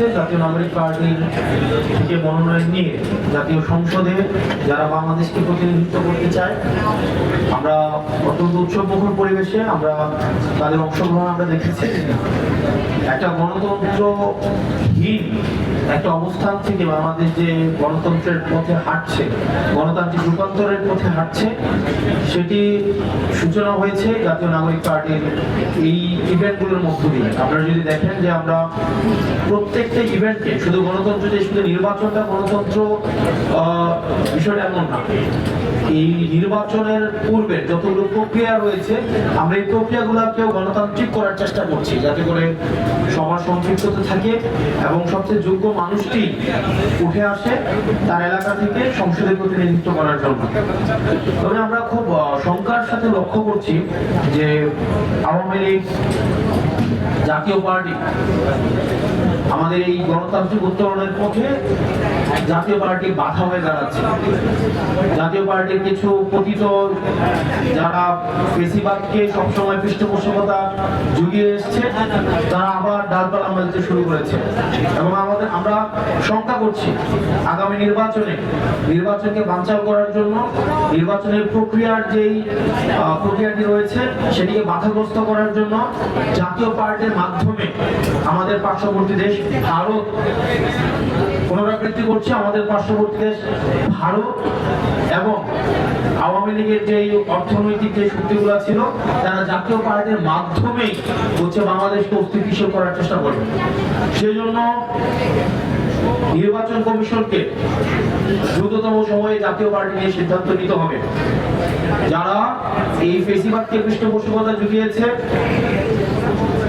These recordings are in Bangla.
জাতীয় নাগরিক পার্টি থেকে মনোনয়ন নিয়ে জাতীয় সংসদে যারা বাংলাদেশকে প্রতিনিধিত্ব করতে চায়, আমরা অত্যন্ত উৎসবমুখর পরিবেশে আমরা তাদের অংশগ্রহণ আমরা দেখেছি। একটা গণতন্ত্রহীন একটা অবস্থান থেকে বাংলাদেশ যে গণতন্ত্রের পথে হাঁটছে, গণতান্ত্রিক রূপান্তরের পথে হাঁটছে, সেটি সূচনা হয়েছে জাতীয় নাগরিক পার্টির এই ইভেন্টগুলোর মধ্য দিয়ে। আপনারা যদি দেখেন যে আমরা প্রত্যেকটা ইভেন্টে শুধু গণতন্ত্র যে, শুধু নির্বাচনটা গণতন্ত্র বিষয়টা এমন না। এই নির্বাচনের পূর্বে যতগুলো প্রক্রিয়া রয়েছে, আমরা এই প্রক্রিয়াগুলোকেও গণতান্ত্রিক করার চেষ্টা করছি, যাতে করে সবার সম্পৃক্ততা থাকে এবং সবচেয়ে যোগ্য মানুষটি উঠে আসে তার এলাকা থেকে সংসদে প্রতিনিধিত্ব করার জন্য। তবে আমরা খুব শঙ্কার সাথে লক্ষ্য করছি যে আওয়ামী লীগ জাতীয় পার্টি আমাদের এই গণতান্ত্রিক উত্তরণের পথে জাতীয় পার্টি বাধা হয়ে দাঁড়াচ্ছে। জাতীয় পার্টির কিছু পতিত যারা ফেসিবাদকে সবসময় পৃষ্ঠপোষকতা জুগিয়ে এসছে, তারা আবার ডালপালা মেলতে শুরু করেছে। এবং আমাদের, আমরা শঙ্কা করছি আগামী নির্বাচনে, নির্বাচনকে বানচাল করার জন্য নির্বাচনের প্রক্রিয়ার যেই প্রক্রিয়াটি রয়েছে। সেটিকে বাধাগ্রস্ত করার জন্য জাতীয় পার্টির মাধ্যমে আমাদের পার্শ্ববর্তী দেশ ভারত পুনরাবৃত্তি করছে। আমাদের পার্শ্ববর্তী দেশ ভারত এবং আওয়ামী লীগের যে অর্থনৈতিক যে শক্তিগুলো ছিল, তারা জাতীয় পার্টির মাধ্যমেই হচ্ছে বাংলাদেশকে অস্থিতিশীল করার চেষ্টা করবে। সেই জন্য নির্বাচন কমিশনকে দ্রুততম সময়ে জাতীয় পার্টি নিয়ে সিদ্ধান্ত নিতে হবে। যারা এই ফেসিবাদকে পৃষ্ঠপোষকতা জুগিয়েছে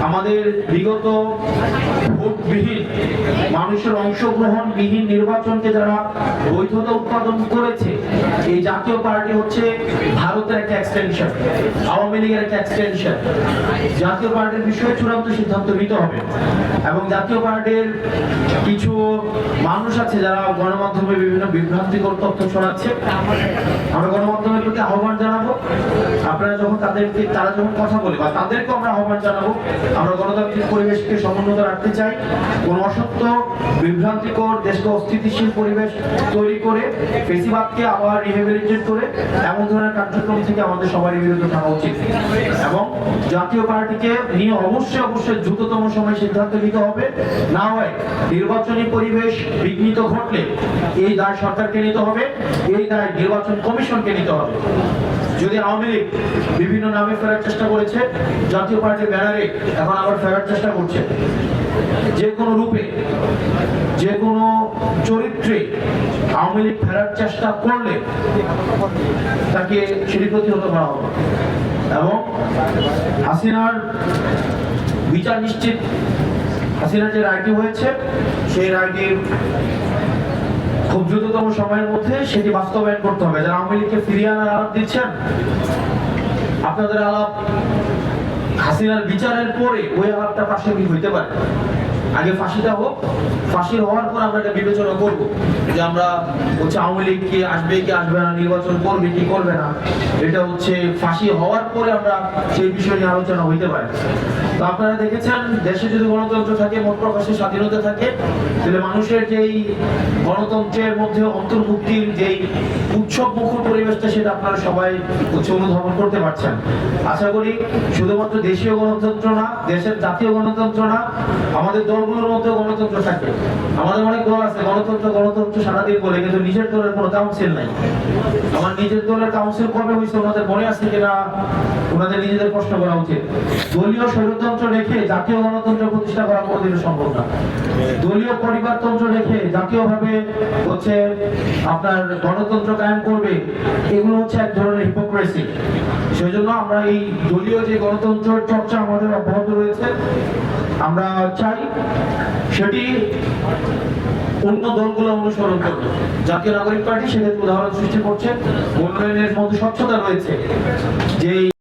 আমাদের বিগত ভোটবিহীন, মানুষের অংশগ্রহণ বিহীন নির্বাচনকে যারা বৈধতা উৎপাদন করেছে, এই জাতীয় পার্টি হচ্ছে ভারতের একটা এক্সটেনশন আওয়ামী লীগের একটা এক্সটেনশন জাতীয় পার্টির বিষয়ে চূড়ান্ত সিদ্ধান্ত নিতে হবে। এবং জাতীয় পার্টির কিছু মানুষ আছে যারা গণমাধ্যমে বিভিন্ন বিভ্রান্তিকর তথ্য ছড়াচ্ছে আমরা গণমাধ্যমের প্রতি আহ্বান জানাব। আপনারা যখন তাদেরকে, তারা যখন কথা বলে বা তাদেরকেও আমরা আহ্বান জানাব আমরা গণতান্ত্রিক পরিবেশকে সমুন্নত রাখতে চাই। কোন অসত্য, বিভ্রান্তিকর, দেশকে অস্থিতিশীল পরিবেশ তৈরি করে, ফেসিবাদকে আবার রিহেবিলিটেট করে, এমন ধরনের কার্যক্রম থেকে আমাদের সবারই বিরত থাকা উচিত। এবং জাতীয় পার্টিকে নিয়ে অবশ্যই অবশ্যই দ্রুততম সময় সিদ্ধান্ত নিতে হবে। না হয় নির্বাচনী পরিবেশ বিঘ্নিত ঘটলে এই দায় সরকারকে নিতে হবে, এই দায় নির্বাচন কমিশনকে নিতে হবে। যদি আওয়ামী লীগ বিভিন্ন নামে ফেরার চেষ্টা করেছে, জাতীয় পার্টির ব্যানারে এখন আবার ফেরার চেষ্টা করছে। যে কোনো রূপে, যে কোনো চরিত্রে আওয়ামী লীগ ফেরার চেষ্টা করলে তাকে সেটি প্রতিহত করা হবে। এবং হাসিনার বিচার নিশ্চিত। হাসিনার যে রায়টি হয়েছে, সেই রায়টির খুব দ্রুততম সময়ের মধ্যে সেটি বাস্তবায়ন করতে হবে। যারা আওয়ামী লীগকে ফিরিয়ে আনার আলাপ দিচ্ছেন, আপনাদের আলাপ হাসিনার বিচারের পরে ওই আলাপটা প্রাসঙ্গিক হইতে পারে। আগে ফাঁসিটা হোক, ফাঁসি হওয়ার পর আমরা এটা বিবেচনা করব যে আমরা হচ্ছে আওয়ামী লীগ কি আসবে কি আসবে না, নির্বাচন করবে, কি করবে না। এটা হচ্ছে ফাঁসি হওয়ার পরে আমরা সেই বিষয় নিয়ে আলোচনা হইতে পারে। আপনারা দেখেছেন, দেশে যদি গণতন্ত্র থাকে, মত প্রকাশের স্বাধীনতা থাকে, তাহলে মানুষের যেই গণতন্ত্রের মধ্যে অন্তর্ভুক্তির যেই উৎসব মুখর পরিবেশটা, সেটা আপনারা সবাই হচ্ছে অনুধাবন করতে পারছেন। আশা করি শুধুমাত্র দেশীয় গণতন্ত্র না, দেশের জাতীয় গণতন্ত্র না, আমাদের দলগুলোর মধ্যে গণতন্ত্র থাকে আমাদের অনেক দল আছে, গণতন্ত্র গণতন্ত্র সারাদিন বলে, কিন্তু নিজের দলের কোনো কাউন্সিল নাই। আমার নিজের দলের কাউন্সিল কবে হয়েছে ওনাদের মনে আছে কিনা? ওনাদের নিজেদের প্রশ্ন করা উচিত। দলীয় স্বৈরতন্ত্র রেখে জাতীয় গণতন্ত্র প্রতিষ্ঠা করা কোনোদিনও সম্ভব না। দলীয় পরিবারতন্ত্র রেখে জাতীয়ভাবে হচ্ছে আপনার গণতন্ত্র কায়েম করবে, এগুলো হচ্ছে এক ধরনের হিপোক্রেসি সেই জন্য আমরা এই দলীয় যে গণতন্ত্র চর্চা আমাদের অব্যাহত রয়েছে, আমরা চাই সেটি অন্য দলগুলো অনুসরণ করবে জাতীয় নাগরিক পার্টি সেক্ষেত্রে উদাহরণ সৃষ্টি করছে, উন্নয়নের মধ্যে স্বচ্ছতা রয়েছে যে